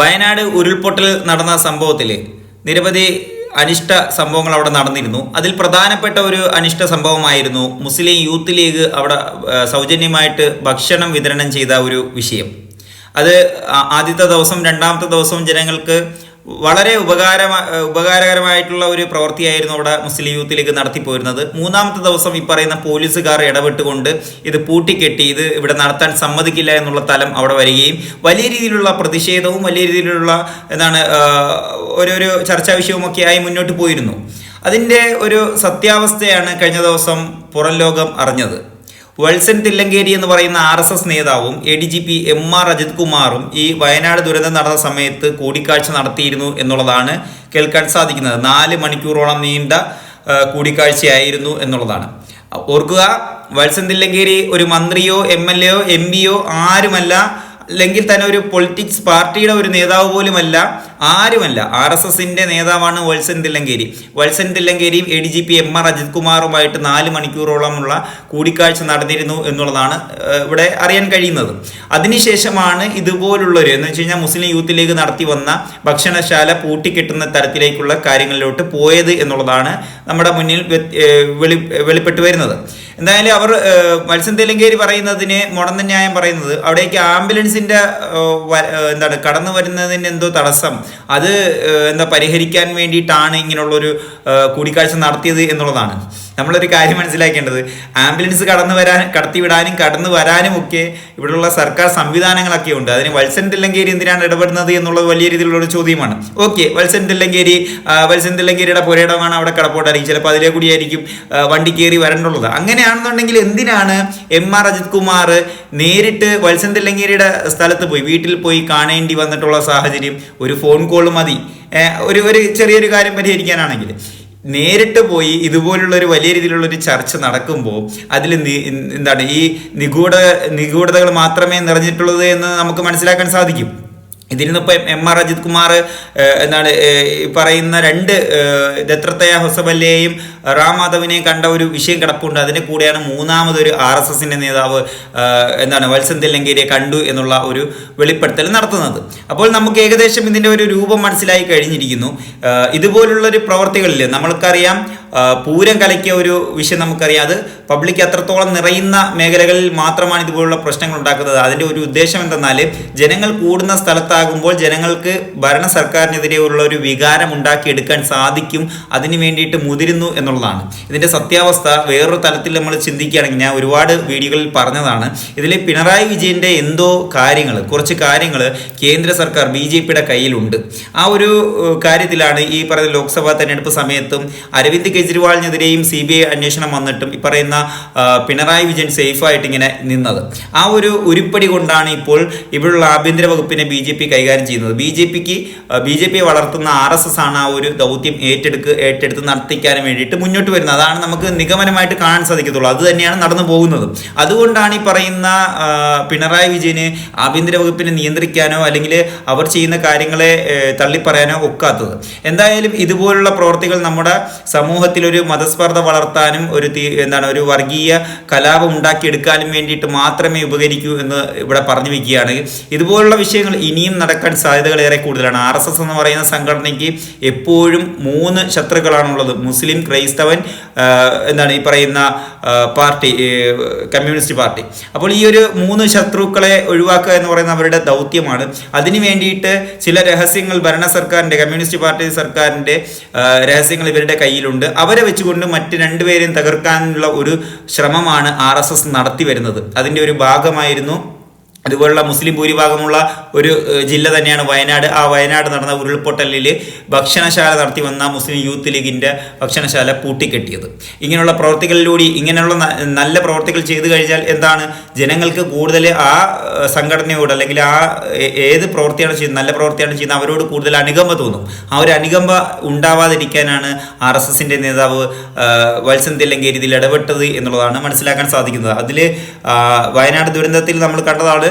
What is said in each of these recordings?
വയനാട് ഉരുൾപൊട്ടൽ നടന്ന സംഭവത്തിൽ നിരവധി അനിഷ്ട സംഭവങ്ങൾ അവിടെ നടന്നിരുന്നു. അതിൽ പ്രധാനപ്പെട്ട ഒരു അനിഷ്ട സംഭവമായിരുന്നു മുസ്ലിം യൂത്ത് ലീഗ് അവിടെ സൗജന്യമായിട്ട് ഭക്ഷണം വിതരണം ചെയ്ത ഒരു വിഷയം. അത് ആദ്യത്തെ ദിവസം രണ്ടാമത്തെ ദിവസവും ജനങ്ങൾക്ക് വളരെ ഉപകാരമാ ഉപകാരകരമായിട്ടുള്ള ഒരു പ്രവൃത്തിയായിരുന്നു അവിടെ മുസ്ലിം യൂത്ത് ലീഗ് നടത്തിപ്പോരുന്നത് മൂന്നാമത്തെ ദിവസം ഈ പറയുന്ന പോലീസുകാർ ഇടപെട്ടുകൊണ്ട് ഇത് പൂട്ടിക്കെട്ടി ഇത് ഇവിടെ നടത്താൻ സമ്മതിക്കില്ല എന്നുള്ള തലം അവിടെ വരികയും വലിയ രീതിയിലുള്ള പ്രതിഷേധവും വലിയ രീതിയിലുള്ള എന്താണ് ഓരോരോ ചർച്ചാ വിഷയവുമൊക്കെ ആയി മുന്നോട്ട് പോയിരുന്നു. അതിന്റെ ഒരു സത്യാവസ്ഥയാണ് കഴിഞ്ഞ ദിവസം പുറം ലോകം അറിഞ്ഞത്. വത്സൻ തില്ലങ്കേരി എന്ന് പറയുന്ന ആർ എസ് എസ് നേതാവും A D G P M R Ajith കുമാറും ഈ വയനാട് ദുരന്തം നടന്ന സമയത്ത് കൂടിക്കാഴ്ച നടത്തിയിരുന്നു എന്നുള്ളതാണ് കേൾക്കാൻ സാധിക്കുന്നത്. നാല് മണിക്കൂറോളം നീണ്ട കൂടിക്കാഴ്ചയായിരുന്നു എന്നുള്ളതാണ്. ഓർക്കുക വത്സൻ തില്ലങ്കേരി ഒരു മന്ത്രിയോ എം എൽ എയോ എം പിയോ ആരുമല്ല അല്ലെങ്കിൽ തന്നെ ഒരു പൊളിറ്റിക്സ് പാർട്ടിയുടെ ഒരു നേതാവ് പോലുമല്ല ആരുമല്ല. ആർ എസ് എസിന്റെ നേതാവാണ് Valsan Thillankeri. Valsan തില്ലങ്കേരിയും A D G P M R Ajith കുമാറുമായിട്ട് നാല് മണിക്കൂറോളമുള്ള കൂടിക്കാഴ്ച നടന്നിരുന്നു എന്നുള്ളതാണ് ഇവിടെ അറിയാൻ കഴിയുന്നത്. അതിനുശേഷമാണ് ഇതുപോലുള്ളൊരു എന്ന് വെച്ച് കഴിഞ്ഞാൽ മുസ്ലിം യൂത്ത് ലീഗ് നടത്തി വന്ന ഭക്ഷണശാല പൂട്ടിക്കെട്ടുന്ന തരത്തിലേക്കുള്ള കാര്യങ്ങളിലോട്ട് പോയത് എന്നുള്ളതാണ് നമ്മുടെ മുന്നിൽ വെളി വെളിപ്പെട്ടു വരുന്നത്. എന്തായാലും അവർ മത്സ്യ തെലുങ്കേരി പറയുന്നതിന് മുടന്ന ന്യായം പറയുന്നത് അവിടേക്ക് ആംബുലൻസിന്റെ എന്താണ് കടന്നു വരുന്നതിന് എന്തോ തടസ്സം അത് എന്താ പരിഹരിക്കാൻ വേണ്ടിയിട്ടാണ് ഇങ്ങനെയുള്ളൊരു കൂടിക്കാഴ്ച നടത്തിയത് എന്നുള്ളതാണ്. നമ്മളൊരു കാര്യം മനസ്സിലാക്കേണ്ടത്. ആംബുലൻസ് കടന്നു വരാൻ കടത്തിവിടാനും കടന്നു വരാനും ഒക്കെ ഇവിടെയുള്ള സർക്കാർ സംവിധാനങ്ങളൊക്കെ ഉണ്ട്. അതിന് വത്സൻ തില്ലങ്കേരി എന്തിനാണ് ഇടപെടുന്നത് എന്നുള്ളത് വലിയ രീതിയിലുള്ള ചോദ്യമാണ്. ഓക്കെ വത്സൻ തില്ലങ്കേരി വത്സൻ തില്ലങ്കേരിയുടെ പുരയിടമാണ് അവിടെ കടപ്പോട്ടായിരിക്കും. ചിലപ്പോൾ അതിലെ കൂടിയായിരിക്കും വണ്ടി കയറി വരേണ്ടുള്ളത് അങ്ങനെയാണെന്നുണ്ടെങ്കിൽ എന്തിനാണ് എം ആർ അജിത് കുമാർ നേരിട്ട് വത്സൻ തില്ലങ്കേരിയുടെ സ്ഥലത്ത് പോയി വീട്ടിൽ പോയി കാണേണ്ടി വന്നിട്ടുള്ള സാഹചര്യം? ഒരു ഫോൺ കോൾ മതി. ഒരു ഒരു ചെറിയൊരു കാര്യം പരിഹരിക്കാനാണെങ്കിൽ. നേരിട്ട് പോയി ഇതുപോലുള്ള ഒരു വലിയ രീതിയിലുള്ള ഒരു ചർച്ച നടക്കുമ്പോൾ അതിൽ എന്താണ് ഈ നിഗൂഢ നിഗൂഢതകൾ മാത്രമേ നിറഞ്ഞിട്ടുള്ളത് എന്ന് നമുക്ക് മനസ്സിലാക്കാൻ സാധിക്കും. ഇതിനിപ്പോൾ എം ആർ അജിത് കുമാർ എന്താണ് പറയുന്ന രണ്ട് ദത്രത്തയ ഹൊസബല്ലയെയും റാം മാധവിനെയും കണ്ട ഒരു വിഷയം കിടപ്പുണ്ട്. അതിന്റെ കൂടെയാണ് മൂന്നാമതൊരു ആർ എസ് എസിന്റെ നേതാവ് എന്താണ് വത്സൻ കണ്ടു എന്നുള്ള ഒരു വെളിപ്പെടുത്തൽ നടത്തുന്നത്. അപ്പോൾ നമുക്ക് ഏകദേശം ഇതിന്റെ ഒരു രൂപം മനസ്സിലായി കഴിഞ്ഞിരിക്കുന്നു. ഇതുപോലുള്ളൊരു പ്രവർത്തികളിൽ നമ്മൾക്കറിയാം പൂരം കലക്കിയ ഒരു വിഷയം നമുക്കറിയാം. അത് പബ്ലിക് അത്രത്തോളം നിറയുന്ന മേഖലകളിൽ മാത്രമാണ് ഇതുപോലുള്ള പ്രശ്നങ്ങൾ ഉണ്ടാക്കുന്നത്. അതിന്റെ ഒരു ഉദ്ദേശം എന്തെന്നാൽ ജനങ്ങൾ കൂടുന്ന സ്ഥലത്താകുമ്പോൾ ജനങ്ങൾക്ക് ഭരണ സർക്കാരിനെതിരെയുള്ള ഒരു വികാരം ഉണ്ടാക്കിയെടുക്കാൻ സാധിക്കും അതിന് വേണ്ടിയിട്ട് മുതിരുന്നു എന്നുള്ളതാണ്. ഇതിന്റെ സത്യാവസ്ഥ വേറൊരു തലത്തിൽ നമ്മൾ ചിന്തിക്കുകയാണെങ്കിൽ ഞാൻ ഒരുപാട് വീഡിയോകളിൽ പറഞ്ഞതാണ്. ഇതിൽ പിണറായി വിജയന്റെ എന്തോ കാര്യങ്ങൾ കുറച്ച് കാര്യങ്ങൾ കേന്ദ്ര സർക്കാർ ബി ജെ പിയുടെ കയ്യിലുണ്ട്. ആ ഒരു കാര്യത്തിലാണ് ഈ പറഞ്ഞ ലോക്സഭാ തെരഞ്ഞെടുപ്പ് സമയത്തും അരവിന്ദ് കെജ്രിവാളിനെതിരെയും സി ബി ഐ അന്വേഷണം വന്നിട്ടും ഈ പറയുന്ന പിണറായി വിജയൻ സേഫായിട്ട് ഇങ്ങനെ നിന്നത്. ആ ഒരു ഉരുപ്പടി കൊണ്ടാണ് ഇപ്പോൾ ഇവിടെയുള്ള ആഭ്യന്തര വകുപ്പിനെ ബി ജെ പി കൈകാര്യം ചെയ്യുന്നത്. ബി ജെ പിക്ക് ബി ജെ പി വളർത്തുന്ന ആർ എസ് എസ് ആണ് ആ ഒരു ദൗത്യം ഏറ്റെടുക്ക് ഏറ്റെടുത്ത് നടത്തിക്കാൻ വേണ്ടിയിട്ട് മുന്നോട്ട് വരുന്നത്. അതാണ് നമുക്ക് നിഗമനമായിട്ട് കാണാൻ സാധിക്കത്തുള്ളൂ. അത് തന്നെയാണ് നടന്നു പോകുന്നത്. അതുകൊണ്ടാണ് ഈ പറയുന്ന പിണറായി വിജയന് ആഭ്യന്തര വകുപ്പിനെ നിയന്ത്രിക്കാനോ അല്ലെങ്കിൽ അവർ ചെയ്യുന്ന കാര്യങ്ങളെ തള്ളിപ്പറയാനോ ഒക്കാത്തത്. എന്തായാലും ഇതുപോലുള്ള പ്രവർത്തികൾ നമ്മുടെ സമൂഹത്തിൽ ഒരു മതസ്പർദ്ധ വളർത്താനും ഒരു എന്താണ് ഒരു വർഗീയ കലാപം ഉണ്ടാക്കിയെടുക്കാനും വേണ്ടിയിട്ട് മാത്രമേ ഉപകരിക്കൂ എന്ന് ഇവിടെ പറഞ്ഞു വെക്കുകയാണ്. ഇതുപോലുള്ള വിഷയങ്ങൾ ഇനിയും നടക്കാൻ സാധ്യതകൾ ഏറെ കൂടുതലാണ്. ആർ എന്ന് പറയുന്ന സംഘടനയ്ക്ക് എപ്പോഴും മൂന്ന് ശത്രുക്കളാണുള്ളത്. മുസ്ലിം ക്രൈസ്തവൻ എന്താണ് ഈ പറയുന്ന പാർട്ടി കമ്മ്യൂണിസ്റ്റ് പാർട്ടി. അപ്പോൾ ഈ ഒരു മൂന്ന് ശത്രുക്കളെ ഒഴിവാക്കുക എന്ന് പറയുന്ന അവരുടെ ദൗത്യമാണ്. അതിനു വേണ്ടിയിട്ട് ചില രഹസ്യങ്ങൾ ഭരണ സർക്കാരിന്റെ കമ്മ്യൂണിസ്റ്റ് പാർട്ടി സർക്കാരിന്റെ രഹസ്യങ്ങൾ ഇവരുടെ കയ്യിലുണ്ട്. അവരെ വെച്ചുകൊണ്ട് മറ്റ് രണ്ടുപേരെയും തകർക്കാനുള്ള ഒരു ശ്രമമാണ് ആർ നടത്തി വരുന്നത്. അതിന്റെ ഒരു ഭാഗമായിരുന്നു അതുപോലുള്ള മുസ്ലിം ഭൂരിഭാഗമുള്ള ഒരു ജില്ല തന്നെയാണ് വയനാട്. ആ വയനാട് നടന്ന ഉരുൾപൊട്ടലിൽ ഭക്ഷണശാല നടത്തി വന്ന മുസ്ലിം യൂത്ത് ലീഗിന്റെ ഭക്ഷണശാല പൂട്ടിക്കെട്ടിയത്. ഇങ്ങനെയുള്ള പ്രവർത്തികളിലൂടെ ഇങ്ങനെയുള്ള നല്ല പ്രവർത്തികൾ ചെയ്തു കഴിഞ്ഞാൽ എന്താണ്? ജനങ്ങൾക്ക് കൂടുതൽ ആ സംഘടനയോട് അല്ലെങ്കിൽ ആ ഏത് പ്രവൃത്തിയാണ് ചെയ്യുന്നത് നല്ല പ്രവൃത്തിയാണ് ചെയ്യുന്നത് അവരോട് കൂടുതൽ അനുകമ്പ തോന്നും. ആ ഒരു അനുകമ്പ ഉണ്ടാവാതിരിക്കാനാണ് ആർ എസ് എസിന്റെ നേതാവ് വത്സൻ തില്ലങ്കേരി ഇതിൽ ഇടപെട്ടത് എന്നുള്ളതാണ് മനസ്സിലാക്കാൻ സാധിക്കുന്നത്. അതിൽ വയനാട് ദുരന്തത്തിൽ നമ്മൾ കണ്ടതാണ്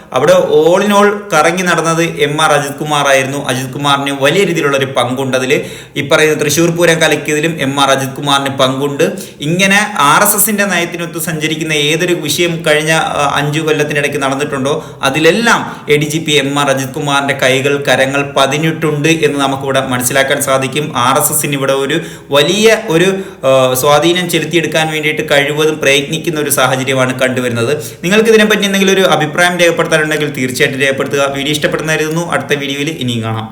അവിടെ ഓൾ ഇൻ ഓൾ കറങ്ങി നടന്നത് എം ആർ അജിത് കുമാർ ആയിരുന്നു. അജിത് കുമാറിന് വലിയ രീതിയിലുള്ള ഒരു പങ്കുണ്ട് അതിൽ ഈ പറയുന്ന തൃശ്ശൂർ പൂരം കലക്കിയതിലും എം ആർ അജിത് കുമാറിന് പങ്കുണ്ട്. ഇങ്ങനെ ആർ എസ് എസിന്റെ നയത്തിനൊത്ത് സഞ്ചരിക്കുന്ന ഏതൊരു വിഷയം കഴിഞ്ഞ അഞ്ചു കൊല്ലത്തിനിടയ്ക്ക് നടന്നിട്ടുണ്ടോ അതിലെല്ലാം A D G P M R Ajith കുമാറിന്റെ കൈകൾ കരങ്ങൾ പതിഞ്ഞിട്ടുണ്ട് എന്ന് നമുക്കിവിടെ മനസ്സിലാക്കാൻ സാധിക്കും. ആർ എസ് എസിന് ഇവിടെ ഒരു വലിയ ഒരു സ്വാധീനം ചെലുത്തിയെടുക്കാൻ വേണ്ടിയിട്ട് കഴിവതും പ്രയത്നിക്കുന്ന ഒരു സാഹചര്യമാണ് കണ്ടുവരുന്നത്. നിങ്ങൾക്ക് ഇതിനെപ്പറ്റി എന്തെങ്കിലും ഒരു അഭിപ്രായം രേഖപ്പെടുത്താനുണ്ടെങ്കിൽ തീർച്ചയായിട്ടും രേഖപ്പെടുത്തുക. വീഡിയോ ഇഷ്ടപ്പെടുന്നതായിരുന്നു അടുത്ത വീഡിയോയിൽ ഇനിയും കാണാം.